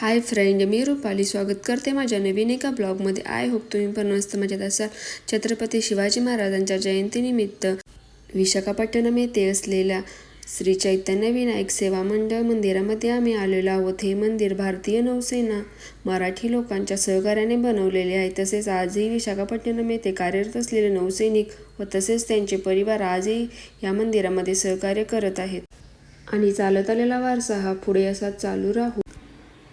Hi friend मी रुपाली. स्वागत करते माझ्या नवीन एका ब्लॉगमध्ये. आय होप तुम्ही पण मस्त मजेत असाल. छत्रपती शिवाजी महाराजांच्या जयंतीनिमित्त विशाखापट्टणम येथे असलेल्या श्री चैतन्य विनायक सेवा मंडळ मंदिरामध्ये आम्ही आलेलो आहोत. हे मंदिर भारतीय नौसेना मराठी लोकांच्या सहकार्याने बनवलेले आहे. तसेच आजही विशाखापट्टणम येथे कार्यरत असलेले नौसैनिक व तसेच त्यांचे परिवार आजही या मंदिरामध्ये सहकार्य करत आहेत. आणि चालत आलेला वारसा हा पुढे असा चालू राहू.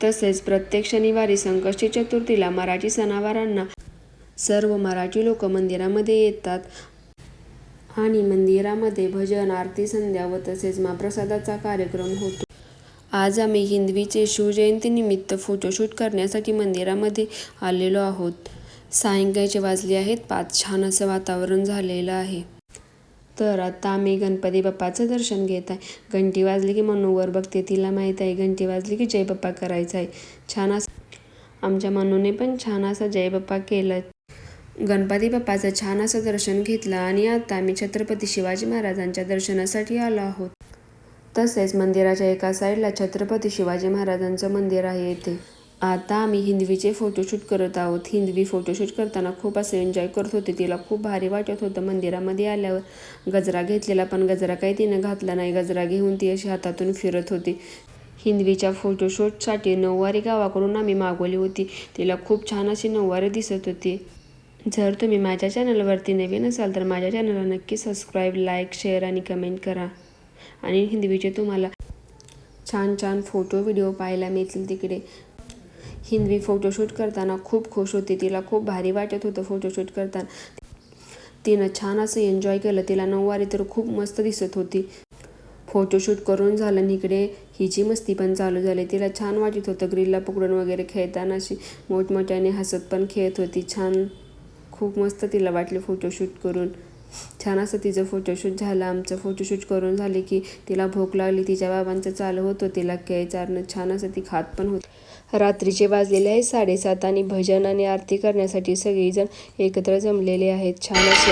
तसेच प्रत्येक शनिवारी संकष्टी चतुर्थीला मराठी सणावारांना सर्व मराठी लोक मंदिरामध्ये येतात. आणि मंदिरामध्ये भजन आरती संध्या व तसेच महाप्रसादाचा कार्यक्रम होतो. आज आम्ही हिंदवीचे शिवजयंतीनिमित्त फोटोशूट करण्यासाठी मंदिरामध्ये आलेलो आहोत. सायंकाळचे वाजले आहेत पाच छान असं वातावरण झालेलं आहे. तर आता आम्ही गणपती बाप्पाचं दर्शन घेत आहे. घंटी वाजली की मनूवर बघते तिला माहीत आहे घंटी वाजली की जय बाप्पा करायचं आहे. छान असं आमच्या मनूने पण छान असा जय बाप्पा केलं. गणपती बाप्पाचं छान असं दर्शन घेतलं आणि आता आम्ही छत्रपती शिवाजी महाराजांच्या दर्शनासाठी आलो आहोत. तसेच मंदिराच्या एका साईडला छत्रपती शिवाजी महाराजांचं मंदिर आहे येथे आता आम्ही हिंदवीचे फोटोशूट करत आहोत. हिंदवी फोटोशूट करताना खूप असं एन्जॉय करत होते. तिला खूप भारी वाटत होतं. मंदिरामध्ये आल्यावर गजरा घेतलेला पण गजरा काही तिनं घातला नाही. गजरा घेऊन ती अशी हातातून फिरत होती. हिंदवीच्या फोटोशूटसाठी नऊवारी गावाकडून आम्ही मागवली होती. तिला खूप छान अशी नऊवारी दिसत होती. जर तुम्ही माझ्या चॅनलवरती नवीन असाल तर माझ्या चॅनलला नक्की सबस्क्राईब लाईक शेअर आणि कमेंट करा. आणि हिंदवीचे तुम्हाला छान छान फोटो व्हिडिओ पाहायला मिळतील तिकडे. हिंदवी फोटोशूट करताना खूप खुश होती. तिला खूप भारी वाटत होतं फोटोशूट करताना. तिनं छान असं एन्जॉय केलं. तिला नऊवारी तर खूप मस्त दिसत होती. फोटोशूट करून झालं. आणि इकडे हिची मस्ती पण चालू झाली. तिला छान वाटत होतं. ग्रिलला पकडून वगैरे खेळताना अशी मोठमोठ्याने हसत पण खेळत होती. छान खूप मस्त तिला वाटले फोटोशूट करून. छान असं तिचं फोटोशूट झालं. आमचं फोटोशूट करून झाले की तिला भूक लागली. तिच्या बाबांचं चालू होतं. तिला केळ चारणं छान असं ती खात पण होती. रात्रीचे वाजलेले आहे साडेसात आणि भजन आणि आरती करण्यासाठी सगळेजण एकत्र जमलेले आहेत. छान असे